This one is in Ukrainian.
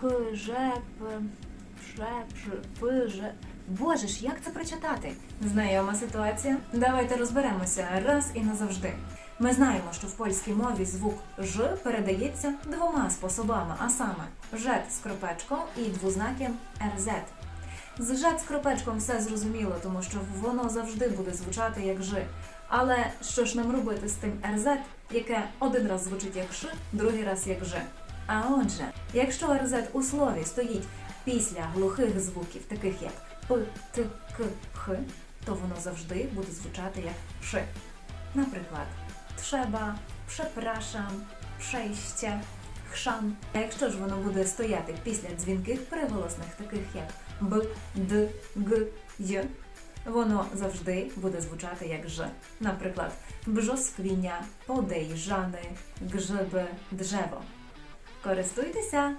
п, ж, п. Боже ж, як це прочитати? Знайома ситуація? Давайте розберемося раз і назавжди. Ми знаємо, що в польській мові звук ж передається двома способами, а саме жет з кропечком і двознаком РЗ. З жет з кропечком все зрозуміло, тому що воно завжди буде звучати як ж. Але що ж нам робити з тим РЗ, яке один раз звучить як ш, другий раз як ж? А отже, якщо РЗ у слові стоїть після глухих звуків, таких як П, Т, К, Х, то воно завжди буде звучати як ш. Наприклад, trzeba, przepraszam, przejście, chrzan. А якщо ж воно буде стояти після дзвінких приголосних, таких як б, д, г, й, воно завжди буде звучати як ж. Наприклад, бжоскwinia, podejrzany, grzyby, drzewo. Користуйтеся!